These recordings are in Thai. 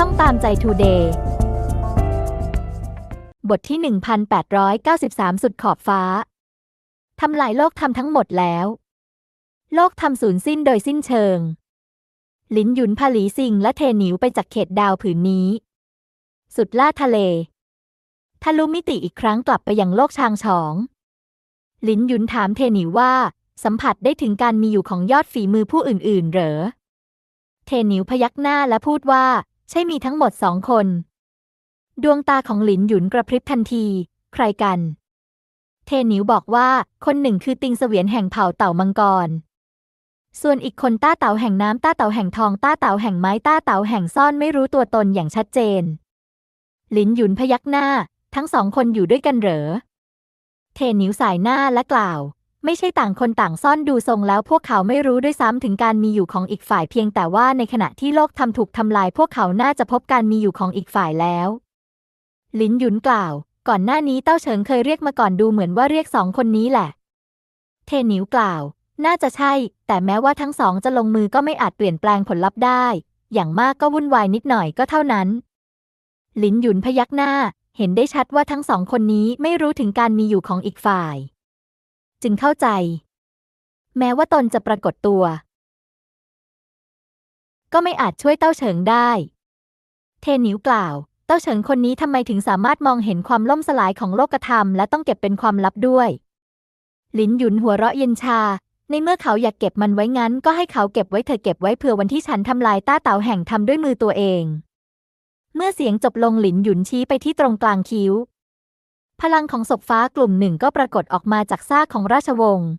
ช่องตามใจทูเดย์บทที่ 1893 สุดขอบฟ้า ทำลายโลกทำทั้งหมดแล้ว โลกทำสูญสิ้นโดยสิ้นเชิง ลินหยุนพาหลีซิงและเทหนิวไปจากเขตดาวผืนนี้ สุดล่าทะเล ทะลุมิติอีกครั้งกลับไปยังโลกชางฉอง ลินหยุนถามเทหนิวว่า สัมผัสได้ถึงการมีอยู่ของยอดฝีมือผู้อื่น ๆ เหรอ เทหนิวพยักหน้าและพูดว่า ใช่มีทั้งหมดสองคน ดวงตาของหลินหยุนกระพริบทันที ใครกัน เทหนิวบอกว่าคนหนึ่งคือติงเสวียนแห่งเผ่าเต่ามังกร ส่วนอีกคนต้าเต่าแห่งน้ำต้าเต่าแห่งทองต้าเต่าแห่งไม้ต้าเต่าแห่งซ่อนไม่รู้ตัวตนอย่างชัดเจน หลินหยุนพยักหน้า ทั้งสองคนอยู่ด้วยกันเหรอ เทหนิวสายหน้าและกล่าว ไม่ใช่ต่างคนต่างซ่อนดูทรงแล้วพวกเขาไม่รู้ด้วยซ้ำถึงการมีอยู่ของอีกฝ่ายเพียงแต่ว่าในขณะที่โลกทำถูกทำลายพวกเขาน่าจะพบการมีอยู่ของอีกฝ่ายแล้วลินหยุนกล่าว ก่อนหน้านี้เต้าเฉิงเคยเรียกมาก่อนดูเหมือนว่าเรียกสองคนนี้แหละ เทหนิวกล่าว น่าจะใช่ แต่แม้ว่าทั้งสองจะลงมือก็ไม่อาจเปลี่ยนแปลงผลลัพธ์ได้ อย่างมากก็วุ่นวายนิดหน่อยก็เท่านั้นลินหยุนพยักหน้า เห็นได้ชัดว่าทั้งสองคนนี้ไม่รู้ถึงการมีอยู่ของอีกฝ่าย จึงเข้าใจ แม้ว่าตนจะปรากฏตัว ก็ไม่อาจช่วยเต้าเฉิงได้ เทนิวกล่าว เต้าเฉิงคนนี้ทำไมถึงสามารถมองเห็นความล่มสลายของโลกธรรมและต้องเก็บเป็นความลับด้วยลินหยุนหัวเราะเย็นชา ในเมื่อเขาอยากเก็บมันไว้งั้น ก็ให้เขาเก็บไว้เธอเก็บไว้เผื่อวันที่ฉันทำลายต้าเต๋าแห่งทำด้วยมือตัวเอง เมื่อเสียงจบลงหลินหยุนชี้ไปที่ตรงกลางคิ้ว พลังของศพฟ้ากลุ่มหนึ่งก็ปรากฏออกมาจากซากของราชวงศ์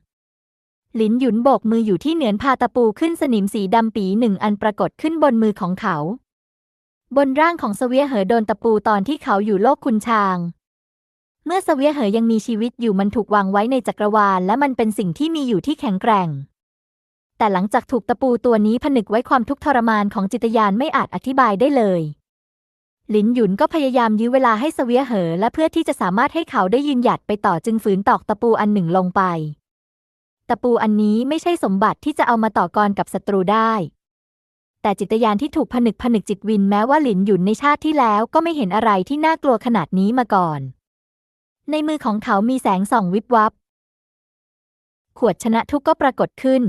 หลินหยุนโบกมืออยู่ที่เหนือนพาตะปูขึ้นสนิมสีดำปีหนึ่งอันปรากฏขึ้นบนมือของเขา บนร่างของเสวียเหอโดนตะปูตอนที่เขาอยู่โลกคุณชาง เมื่อเสวียเหอยังมีชีวิตอยู่มันถูกวางไว้ในจักรวาลและมันเป็นสิ่งที่มีอยู่ที่แข็งแกร่ง แต่หลังจากถูกตะปูตัวนี้ผนึกไว้ความทุกข์ทรมานของจิตยานไม่อาจอธิบายได้เลย หลินหยุนก็พยายามยื้อเวลาให้เสวียเหอ และเพื่อที่จะสามารถให้เขาได้ยืนหยัดไปต่อจึงฝืนตอกตะปูอันหนึ่งลงไป ตะปูอันนี้ไม่ใช่สมบัติที่จะเอามาต่อกรกับศัตรูได้ แต่จิตยานที่ถูกผนึกผนึกจิตวินแม้ว่าหลินหยุนในชาติที่แล้วก็ไม่เห็นอะไรที่น่ากลัวขนาดนี้มาก่อน ในมือของเขามีแสงส่องวิบวับ ขวดชนะทุกก็ปรากฏขึ้น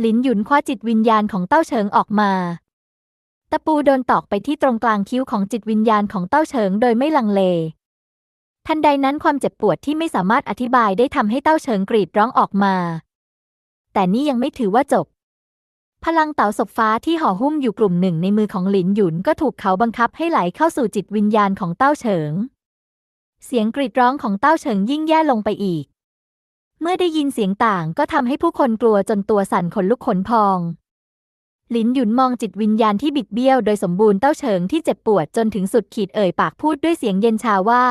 หลินหยุนคว้าจิตวิญญาณของเต้าเฉิงออกมาะปูโดนตอกไปที่ตรงกลางคิ้วของจิตวิญญาณของเต้าเฉิงโดยไม่ลังเล ทันใดนั้นความเจ็บปวดที่ไม่สามารถอธิบายได้ทำให้เต้าเฉิงกรีดร้องออกมา แต่นี่ยังไม่ถือว่าจบ พลังเต่าศพฟ้าที่ห่อหุ้มอยู่กลุ่มหนึ่งในมือของหลินหยุนก็ถูกเขาบังคับให้ไหลเข้าสู่จิตวิญญาณของเต้าเฉิง เสียงกรีดร้องของเต้าเฉิงยิ่งแย่ลงไปอีก เมื่อได้ยินเสียงต่างก็ทำให้ผู้คนกลัวจนตัวสั่นขนลุกขนพอง ลินหยุนมองจิตวิญญาณที่บิดเบี้ยวโดยสมบูรณ์เต้าเฉิงที่เจ็บปวดจนถึงสุดขีดเอ่ยปากพูดด้วยเสียงเย็นชาว่า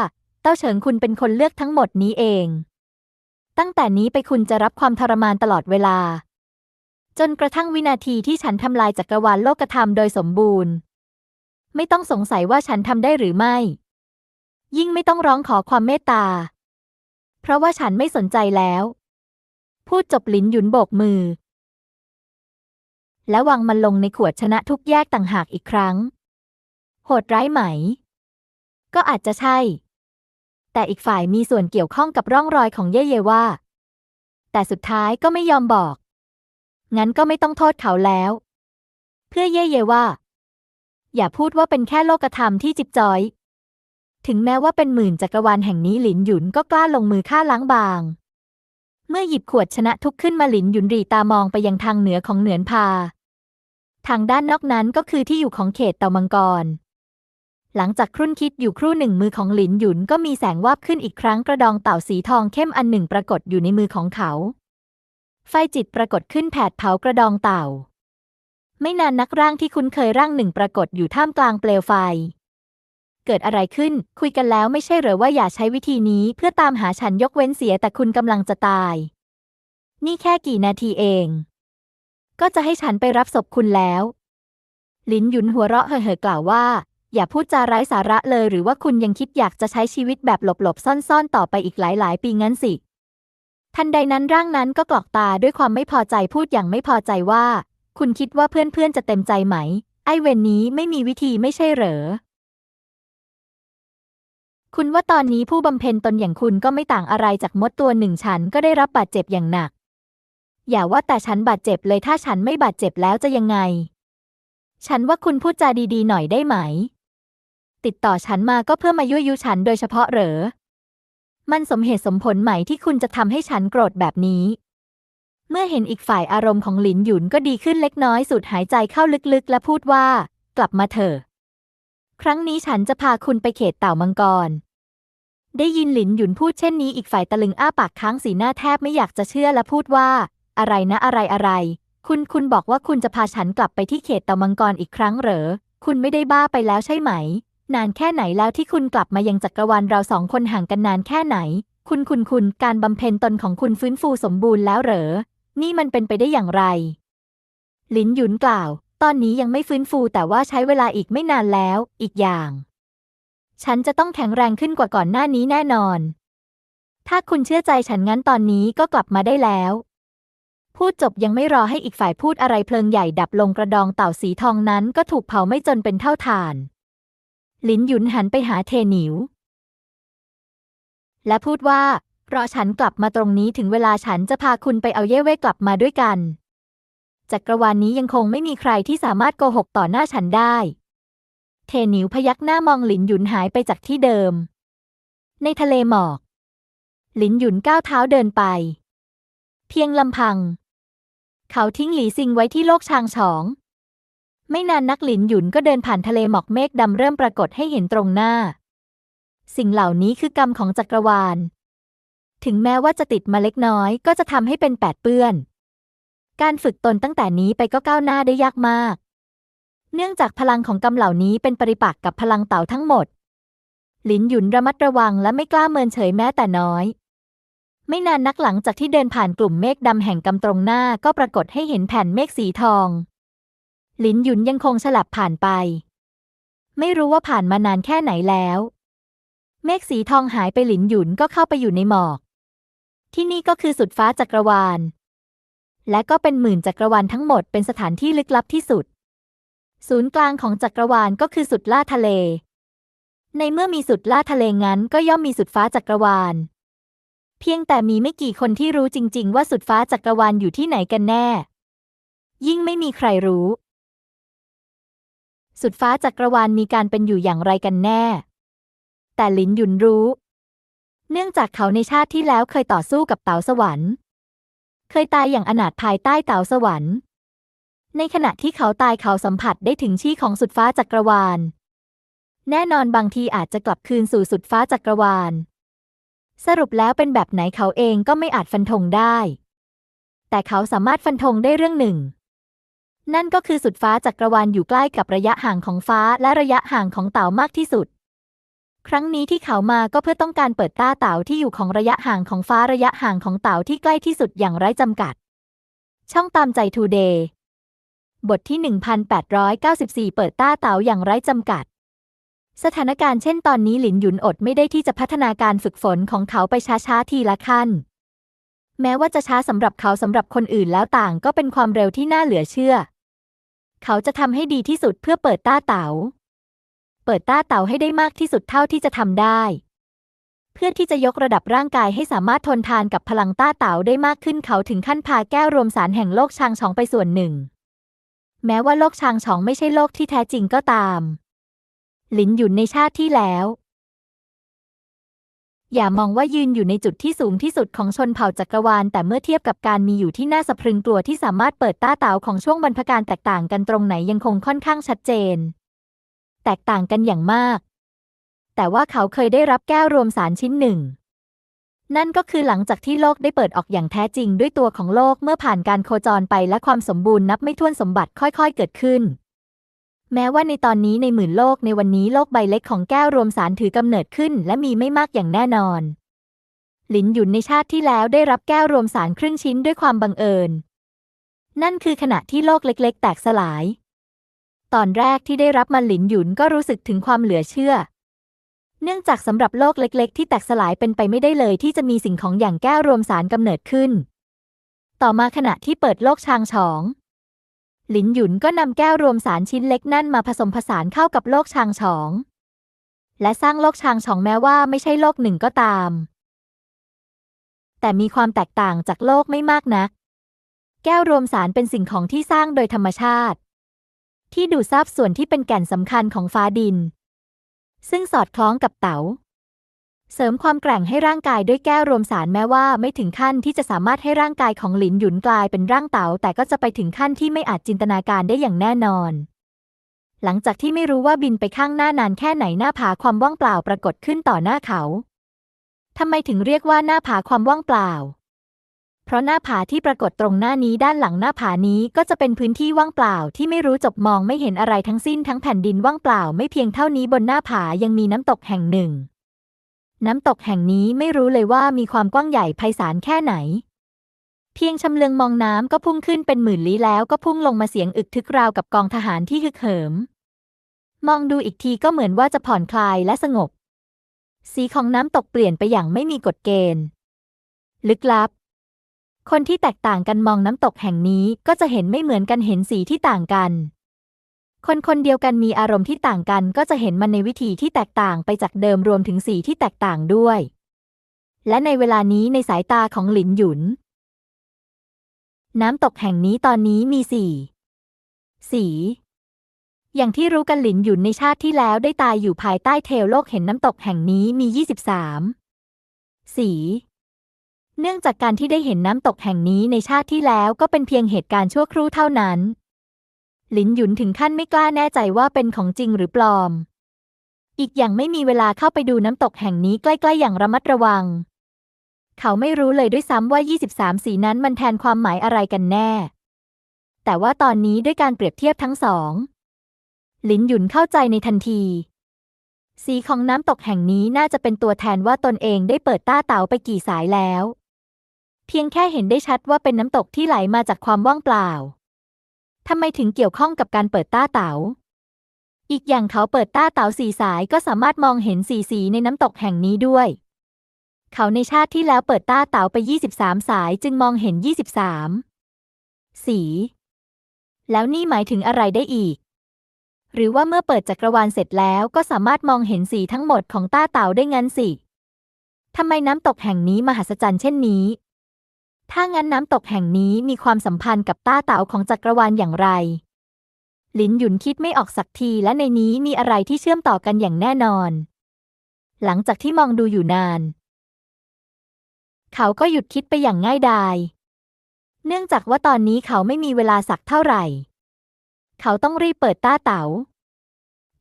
เต้าเฉิงคุณเป็นคนเลือกทั้งหมดนี้เอง ตั้งแต่นี้ไปคุณจะรับความทรมานตลอดเวลา จนกระทั่งวินาทีที่ฉันทำลายจักรวาลโลกธรรมโดยสมบูรณ์ ไม่ต้องสงสัยว่าฉันทำได้หรือไม่ ยิ่งไม่ต้องร้องขอความเมตตา เพราะว่าฉันไม่สนใจแล้ว พูดจบหลินหยุนโบกมือ และวางมันลงในขวดชนะทุกแยกต่างหากอีกครั้ง โหดร้ายไหม ก็อาจจะใช่ แต่อีกฝ่ายมีส่วนเกี่ยวข้องกับร่องรอยของเย่เยว่า แต่สุดท้ายก็ไม่ยอมบอก งั้นก็ไม่ต้องโทษเขาแล้ว เพื่อเย่เยว่า อย่าพูดว่าเป็นแค่โลกธรรมที่จิบจอย ถึงแม้ว่าเป็นหมื่นจักรวาลแห่งนี้หลินหยุนก็กล้าลงมือฆ่าล้างบาง มื่อหยิบขวดชนะทุกขึ้นมาหลินหยุนรีตามองไปยังทางเหนือของเหนือนพา ทางด้านนอกนั้นก็คือที่อยู่ของเขตเต่ามังกร หลังจากครุ่นคิดอยู่ครู่หนึ่งมือของหลินหยุนก็มีแสงวาบขึ้นอีกครั้งกระดองเต่าสีทองเข้มอันหนึ่งปรากฏอยู่ในมือของเขา ไฟจิตปรากฏขึ้นแผดเผากระดองเต่า ไม่นานนักร่างที่คุ้นเคยร่างหนึ่งปรากฏอยู่ท่ามกลางเปลวไฟ เกิดอะไรขึ้น คุยกันแล้วไม่ใช่เหรอว่าอย่าใช้วิธีนี้เพื่อตามหาฉันยกเว้นเสียแต่คุณกำลังจะตาย นี่แค่กี่นาทีเอง ก็จะให้ฉันไปรับศพคุณแล้ว ลินหยุนหัวเราะเห่อๆกล่าวว่า อย่าพูดจาไร้สาระเลยหรือว่าคุณยังคิดอยากจะใช้ชีวิตแบบหลบๆซ่อนๆ ต่อไปอีกหลายๆ ปีงั้นสิ ทันใดนั้นร่างนั้นก็กรอกตาด้วยความไม่พอใจพูดอย่างไม่พอใจว่า คุณคิดว่าเพื่อนๆจะเต็มใจไหม ไอเวนนี้ไม่มีวิธีไม่ใช่เหรอ คุณว่าตอนนี้ผู้บำเพ็ญตนอย่างคุณก็ไม่ต่างอะไรจากมดตัวหนึ่งฉันก็ได้รับบาดเจ็บอย่างหนัก อย่าว่าแต่ฉันบาดเจ็บเลยถ้าฉันไม่บาดเจ็บแล้วจะยังไง ฉันว่าคุณพูดจาดีๆหน่อยได้ไหม ติดต่อฉันมาก็เพื่อมายั่วยุฉันโดยเฉพาะเหรอ มันสมเหตุสมผลไหมที่คุณจะทำให้ฉันโกรธแบบนี้ เมื่อเห็นอีกฝ่ายอารมณ์ของหลินหยุนก็ดีขึ้นเล็กน้อยสูดหายใจเข้าลึกๆ และพูดว่า กลับมาเถอะ ครั้งนี้ฉันจะพาคุณไปเขตเต่ามังกร ได้ยินหลินหยุนพูดเช่นนี้อีกฝ่ายตะลึงอ้าปากค้างสีหน้าแทบไม่อยากจะเชื่อและพูดว่า อะไรนะอะไรอะไร คุณคุณบอกว่าคุณจะพาฉันกลับไปที่เขตเต่ามังกรอีกครั้งเหรอ คุณไม่ได้บ้าไปแล้วใช่ไหม นานแค่ไหนแล้วที่คุณกลับมายังจักรวาลเราสองคนห่างกันนานแค่ไหน คุณคุณคุณการบำเพ็ญตนของคุณฟื้นฟูสมบูรณ์แล้วเหรอ นี่มันเป็นไปได้อย่างไร หลินหยุนกล่าว ตอนนี้ยังไม่ฟื้นฟูแต่ว่าใช้เวลาอีกไม่นานแล้ว อีกอย่าง ฉันจะต้องแข็งแรงขึ้นกว่าก่อนหน้านี้แน่นอน ถ้าคุณเชื่อใจฉันงั้นตอนนี้ก็กลับมาได้แล้ว พูดจบยังไม่รอให้อีกฝ่ายพูดอะไรเพลิงใหญ่ดับลงกระดองเต่าสีทองนั้นก็ถูกเผาไม่จนเป็นเท่าฐานลินหยุนหันไปหาเทหนิว และพูดว่ารอฉันกลับมาตรงนี้ถึงเวลาฉันจะพาคุณไปเอาเย่เว่กลับมาด้วยกัน จักรวาลนนี้ยังคงไม่มีใครที่สามารถโกหกต่อหน้าฉันได้ เทนิวพยักหน้ามองหลินหยุนหายไปจากที่เดิม ในทะเลหมอก หลินหยุนก้าวเท้าเดินไป เพียงลำพัง เขาทิ้งหลีซิงไว้ที่โลกชางฉอง ไม่นานนักหลินหยุนก็เดินผ่านทะเลหมอกเมฆดำเริ่มปรากฏให้เห็นตรงหน้า สิ่งเหล่านี้คือกรรมของจักรวาล ถึงแม้ว่าจะติดมาเล็กน้อยก็จะทำให้เป็นแปดเปื้อน การฝึกตนตั้งแต่นี้ไปก็ก้าวหน้าได้ยากมาก เนื่องจากพลังของกรรมเหล่านี้เป็นปริปักษ์กับพลังเต่าทั้งหมด หลินหยุนระมัดระวังและไม่กล้าเมินเฉยแม้แต่น้อย ไม่นานนักหลังจากที่เดินผ่านกลุ่มเมฆดำแห่งกำตรงหน้าก็ปรากฏให้เห็นแผ่นเมฆสีทอง หลินหยุนยังคงฉลับผ่านไป ไม่รู้ว่าผ่านมานานแค่ไหนแล้ว เมฆสีทองหายไปหลินหยุนก็เข้าไปอยู่ในหมอก ที่นี่ก็คือสุดฟ้าจักรวาล และก็เป็นหมื่นจักรวาลทั้งหมดเป็นสถานที่ลึกลับที่สุด ศูนย์กลางของจักรวาลก็คือสุดล่าทะเล ในเมื่อมีสุดล่าทะเลงั้นก็ย่อมมีสุดฟ้าจักรวาล เพียงแต่มีไม่กี่คนที่รู้จริง ๆ ว่าสุดฟ้าจักรวาลอยู่ที่ไหนกันแน่ ยิ่งไม่มีใครรู้ สุดฟ้าจักรวาลมีการเป็นอยู่อย่างไรกันแน่ แต่ลินหยุนรู้ เนื่องจากเขาในชาติที่แล้วเคยต่อสู้กับเต๋าสวรรค์ เคยตายอย่างอนาถภายใต้เต๋าสวรรค์ ในขณะที่เขาตายเขาสัมผัสได้ถึงชี่ของสุดฟ้าจักรวาล แน่นอนบางทีอาจจะกลับคืนสู่สุดฟ้าจักรวาล สรุปแล้วเป็นแบบไหนเขาเองก็ไม่อาจฟันธงได้ แต่เขาสามารถฟันธงได้เรื่องหนึ่ง นั่นก็คือสุดฟ้าจักรวาลอยู่ใกล้กับระยะห่างของฟ้าและระยะห่างของเต่ามากที่สุด ครั้งนี้ที่เขามาก็เพื่อต้องการเปิดต้าเต่าที่อยู่ของระยะห่างของฟ้าระยะห่างของเต่าที่ใกล้ที่สุดอย่างไร้จำกัด ช่องตามใจทูเดย์บทที่ 1894 เปิดต้าเต่าอย่างไร้จำกัด สถานการณ์เช่นตอนนี้หลินหยุนอดไม่ได้ที่จะพัฒนาการฝึกฝนของเขาไปช้าๆทีละขั้น แม้ว่าจะช้าสำหรับเขาสำหรับคนอื่นแล้วต่างก็เป็นความเร็วที่น่าเหลือเชื่อ เขาจะทำให้ดีที่สุดเพื่อเปิดต้าเต๋า เปิดต้าเต๋าให้ได้มากที่สุดเท่าที่จะทำได้ เพื่อที่จะยกระดับร่างกายให้สามารถทนทานกับพลังต้าเต๋าได้มากขึ้นเขาถึงขั้นพาแก้วรวมสารแห่งโลกชางชองไปส่วนหนึ่ง แม้ว่าโลกชางชองไม่ใช่โลกที่แท้จริงก็ตาม หลินหยุนในชาติที่แล้ว อย่ามองว่ายืนอยู่ในจุดที่สูงที่สุดของชนเผ่าจักรวาล แต่เมื่อเทียบกับการมีอยู่ที่น่าสะพรึงกลัวที่สามารถเปิดต้าเต๋าของช่วงบรรพการแตกต่างกันตรงไหนยังคงค่อนข้างชัดเจน แตกต่างกันอย่างมาก แต่ว่าเขาเคยได้รับแก้วรวมสารชิ้นหนึ่ง นั่นก็คือหลังจากที่โลกได้เปิดออกอย่างแท้จริงด้วยตัวของโลกเมื่อผ่านการโคจรไปและความสมบูรณ์นับไม่ถ้วนสมบัติค่อยๆ เกิดขึ้น แม้ว่าในตอนนี้ในหมื่นโลกในวันนี้โลกใบเล็กของแก้วรวมสารถือกำเนิดขึ้น และมีไม่มากอย่างแน่นอน หลินหยุนในชาติที่แล้วได้รับแก้วรวมสารครึ่งชิ้นด้วยความบังเอิญ นั่นคือขณะที่โลกเล็ก ๆ แตกสลาย ตอนแรกที่ได้รับมันหลินหยุนก็รู้สึกถึงความเหลือเชื่อ เนื่องจากสำหรับโลกเล็ก ๆ ที่แตกสลายเป็นไปไม่ได้เลยที่จะมีสิ่งของอย่างแก้วรวมสารกำเนิดขึ้น ต่อมาขณะที่เปิดโลกชางฉอง หลินหยุนก็นำแก้วรวมสารชิ้นเล็กนั่นมาผสมผสานเข้ากับโลกชางฉอง และสร้างโลกชางฉองแม้ว่าไม่ใช่โลกหนึ่งก็ตาม แต่มีความแตกต่างจากโลกไม่มากนัก แก้วรวมสารเป็นสิ่งของที่สร้างโดยธรรมชาติ ที่ดูดซับส่วนที่เป็นแก่นสำคัญของฟ้าดิน ซึ่งสอดคล้องกับเต๋า เสริมความแกร่งให้ร่างกายด้วยแก้วรวมสารแม้ว่าไม่ถึงขั้นที่จะสามารถให้ร่างกายของหลินหยุนกลายเป็นร่างเต๋าแต่ก็จะไปถึงขั้นที่ไม่อาจจินตนาการได้อย่างแน่นอน หลังจากที่ไม่รู้ว่าบินไปข้างหน้านานแค่ไหนหน้าผาความว่างเปล่าปรากฏขึ้นต่อหน้าเขาทำไมถึงเรียกว่าหน้าผาความว่างเปล่า เพราะหน้าผาที่ปรากฏตรงหน้านี้ด้านหลังหน้าผานี้ก็จะเป็นพื้นที่ว่างเปล่าที่ไม่รู้จบมองไม่เห็นอะไรทั้งสิ้นทั้งแผ่นดินว่างเปล่าไม่เพียงเท่านี้บนหน้าผายังมีน้ำตกแห่งหนึ่ง น้ำตกแห่งนี้ไม่รู้เลยว่ามีความกว้างใหญ่ไพศาลแค่ไหน เพียงชำเลืองมองน้ำก็พุ่งขึ้นเป็นหมื่นลี้แล้วก็พุ่งลงมาเสียงอึกทึกราวกับกองทหารที่ฮึกเหิม มองดูอีกทีก็เหมือนว่าจะผ่อนคลายและสงบ สีของน้ำตกเปลี่ยนไปอย่างไม่มีกฎเกณฑ์ ลึกลับ คนที่แตกต่างกันมองน้ำตกแห่งนี้ก็จะเห็นไม่เหมือนกันเห็นสีที่ต่างกัน คนคนเดียวกันมีอารมณ์ที่ต่างกันก็จะเห็นมันในวิธีที่แตกต่างไปจากเดิมรวมถึงสีที่แตกต่างด้วย และในเวลานี้ในสายตาของหลินหยุน น้ำตกแห่งนี้ตอนนี้มีสี่สี อย่างที่รู้กันหลินหยุนในชาติที่แล้วได้ตายอยู่ภายใต้เทวโลกเห็นน้ำตกแห่งนี้มี 23 สี เนื่องจากการที่ได้เห็นน้ำตกแห่งนี้ในชาติที่แล้วก็เป็นเพียงเหตุการณ์ชั่วครู่เท่านั้น หลินหยุนถึงขั้นไม่กล้าแน่ใจว่าเป็นของจริงหรือปลอม อีกอย่างไม่มีเวลาเข้าไปดูน้ำตกแห่งนี้ใกล้ๆอย่างระมัดระวัง เขาไม่รู้เลยด้วยซ้ำว่า 23 สีนั้นมันแทนความหมายอะไรกันแน่ แต่ว่าตอนนี้ด้วยการเปรียบเทียบทั้งสองหลินหยุนเข้าใจในทันที สีของน้ำตกแห่งนี้น่าจะเป็นตัวแทนว่าตนเองได้เปิดต้าเต๋าไปกี่สายแล้ว เพียงแค่เห็นได้ชัดว่าเป็นน้ำตกที่ไหลมาจากความว่างเปล่าทำไมถึงเกี่ยวข้องกับการเปิดต้าเต๋า อีกอย่างเขาเปิดต้าเต๋าสีสายก็สามารถมองเห็นสีสีในน้ำตกแห่งนี้ด้วย เขาในชาติที่แล้วเปิดต้าเต๋าไป 23 สายจึงมองเห็น 23 สี แล้วนี่หมายถึงอะไรได้อีก หรือว่าเมื่อเปิดจักรวาลเสร็จแล้วก็สามารถมองเห็นสีทั้งหมดของต้าเต๋าได้งั้นสิทำไมน้ำตกแห่งนี้มหัศจรรย์เช่นนี้ ถ้างั้นน้ำตกแห่งนี้มีความสัมพันธ์กับต้าเต๋าของจักรวาลอย่างไร หลินหยุนคิดไม่ออกสักทีและในนี้มีอะไรที่เชื่อมต่อกันอย่างแน่นอน หลังจากที่มองดูอยู่นาน เขาก็หยุดคิดไปอย่างง่ายดายเนื่องจากว่าตอนนี้เขาไม่มีเวลาสักเท่าไหร่ เขาต้องรีบเปิดต้าเต๋า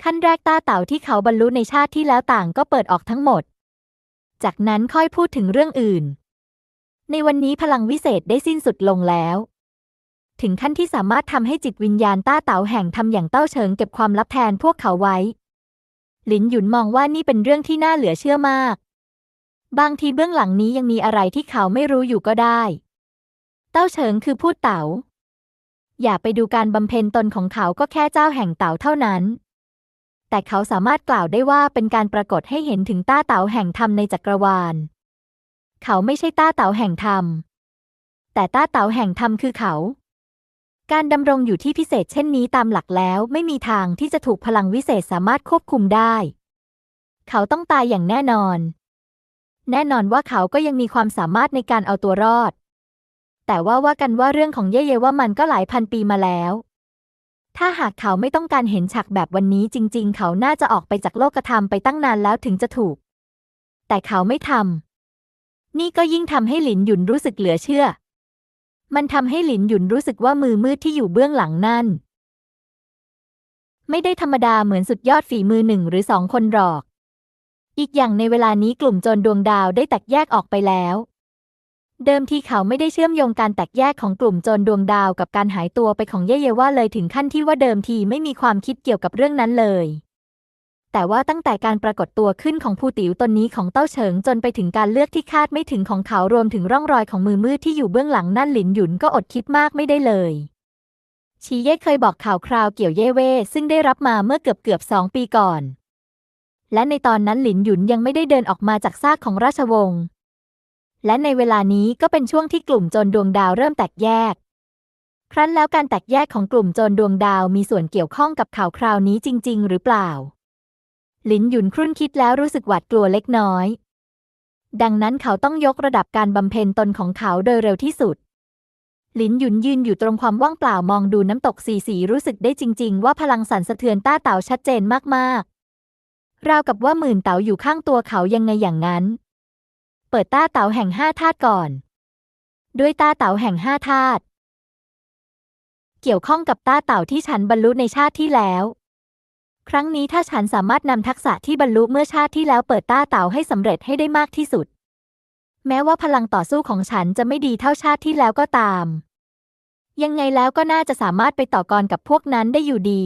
ขั้นแรกต้าเต๋าที่เขาบรรลุในชาติที่แล้วต่างก็เปิดออกทั้งหมด จากนั้นค่อยพูดถึงเรื่องอื่น ในวันนี้พลังวิเศษได้สิ้นสุดลงแล้ว ถึงขั้นที่สามารถทำให้จิตวิญญาณต้าเต๋าแห่งทำอย่างเต้าเฉิงเก็บความลับแทนพวกเขาไว้ หลินหยุนมองว่านี่เป็นเรื่องที่น่าเหลือเชื่อมาก บางทีเบื้องหลังนี้ยังมีอะไรที่เขาไม่รู้อยู่ก็ได้ เต้าเฉิงคือพูดเต๋า อย่าไปดูการบำเพ็ญตนของเขาก็แค่เจ้าแห่งเต๋าเท่านั้นแต่เขาสามารถกล่าวได้ว่าเป็นการปรากฏให้เห็นถึงต้าเต๋าแห่งธรรมในจักรวาล เขาไม่ใช่ต้าเต๋าแห่งธรรม แต่ต้าเต๋าแห่งธรรมคือเขา การดำรงอยู่ที่พิเศษเช่นนี้ตามหลักแล้วไม่มีทางที่จะถูกพลังวิเศษสามารถควบคุมได้ เขาต้องตายอย่างแน่นอน แน่นอนว่าเขาก็ยังมีความสามารถในการเอาตัวรอด แต่ว่าว่ากันว่าเรื่องของเย่เยว่ามันก็หลายพันปีมาแล้ว ถ้าหากเขาไม่ต้องการเห็นฉากแบบวันนี้จริง ๆ เขาน่าจะออกไปจากโลกธรรมไปตั้งนานแล้วถึงจะถูก แต่เขาไม่ทำ นี่ก็ยิ่งทำให้หลินหยุนรู้สึกเหลือเชื่อ มันทำให้หลินหยุนรู้สึกว่ามือมืดที่อยู่เบื้องหลังนั่น ไม่ได้ธรรมดาเหมือนสุดยอดฝีมือหนึ่งหรือสองคนหรอก อีกอย่างในเวลานี้กลุ่มโจรดวงดาวได้แตกแยกออกไปแล้ว เดิมทีเขาไม่ได้เชื่อมโยงการแตกแยกของกลุ่มโจรดวงดาวกับการหายตัวไปของเย่เยว่าเลยถึงขั้นที่ว่าเดิมทีไม่มีความคิดเกี่ยวกับเรื่องนั้นเลย แต่ว่าตั้งแต่การปรากฏตัวขึ้นของผู้ติ๋วตนนี้ของเต้าเฉิงจนไปถึงการเลือกที่คาดไม่ถึงของเขารวมถึงร่องรอยของมือมืดที่อยู่เบื้องหลังนั่นหลินหยุนก็อดคิดมากไม่ได้เลยชีเย่เคยบอกข่าวคราวเกี่ยวเย่เว่ซึ่งได้รับมาเมื่อเกือบเกือบสองปีก่อน และในตอนนั้นหลินหยุนยังไม่ได้เดินออกมาจากซากของราชวงศ์ และในเวลานี้ก็เป็นช่วงที่กลุ่มโจรดวงดาวเริ่มแตกแยก ครั้นแล้วการแตกแยกของกลุ่มโจรดวงดาวมีส่วนเกี่ยวข้องกับข่าวคราวนี้จริง ๆ หรือเปล่า หลินหยุนครุ่นคิดแล้วรู้สึกหวาดกลัวเล็กน้อย ดังนั้นเขาต้องยกระดับการบำเพ็ญตนของเขาโดยเร็วที่สุด หลินหยุนยืนอยู่ตรงความว่างเปล่ามองดูน้ำตกสีสีรู้สึกได้จริง ๆ ว่าพลังสั่นสะเทือนต้าเต่าชัดเจนมากๆ ราวกับว่าหมื่นเต่าอยู่ข้างตัวเขายังไงอย่างนั้น เปิดต้าเต่าแห่งห้าธาตุก่อน ด้วยต้าเต่าแห่งห้าธาตุเกี่ยวข้องกับต้าเต่าที่ฉันบรรลุในชาติที่แล้ว ครั้งนี้ถ้าฉันสามารถนำทักษะที่บรรลุเมื่อชาติที่แล้วเปิดต้าเต่าให้สำเร็จให้ได้มากที่สุด แม้ว่าพลังต่อสู้ของฉันจะไม่ดีเท่าชาติที่แล้วก็ตาม ยังไงแล้วก็น่าจะสามารถไปต่อกรกับพวกนั้นได้อยู่ดี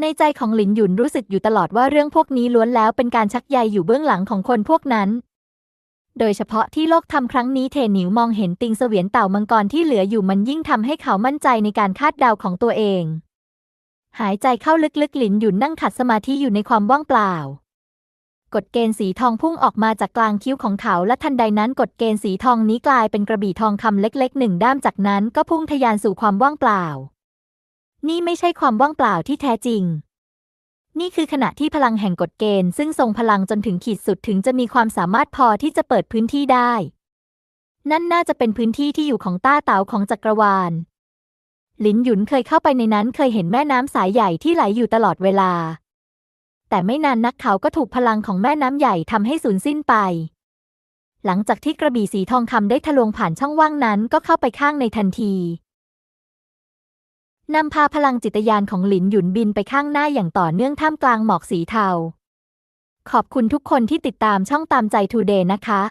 ในใจของหลินหยุนรู้สึกอยู่ตลอดว่าเรื่องพวกนี้ล้วนแล้วเป็นการชักใยอยู่เบื้องหลังของคนพวกนั้น โดยเฉพาะที่โลกทำครั้งนี้เทหนิวมองเห็นติงเสวียนเต่ามังกรที่เหลืออยู่มันยิ่งทำให้เขามั่นใจในการคาดเดาของตัวเอง หายใจเข้าลึกๆหลินหยุนนั่งขัดสมาธิอยู่ในความว่างเปล่ากฎเกณฑ์สีทองพุ่งออกมาจากกลางคิ้วของเขา และทันใดนั้นกฎเกณฑ์สีทองนี้กลายเป็นกระบี่ทองคำเล็กๆหนึ่งด้ามจากนั้นก็พุ่งทะยานสู่ความว่างเปล่า นี่ไม่ใช่ความว่างเปล่าที่แท้จริง นี่คือขณะที่พลังแห่งกฎเกณฑ์ซึ่งทรงพลังจนถึงขีดสุดถึงจะมีความสามารถพอที่จะเปิดพื้นที่ได้ นั่นน่าจะเป็นพื้นที่ที่อยู่ของต้าเต๋าของจักรวาล หลินหยุนเคยเข้าไปในนั้นเคยเห็นแม่น้ำสายใหญ่ที่ไหลอยู่ตลอดเวลา แต่ไม่นานนักเขาก็ถูกพลังของแม่น้ำใหญ่ทำให้สูญสิ้นไป หลังจากที่กระบี่สีทองคำได้ทะลวงผ่านช่องว่างนั้นก็เข้าไปข้างในทันทีนำพาพลังจิตยานของหลินหยุนบินไปข้างหน้าอย่างต่อเนื่องท่ามกลางหมอกสีเทา ขอบคุณทุกคนที่ติดตามช่องตามใจทูเดย์นะคะ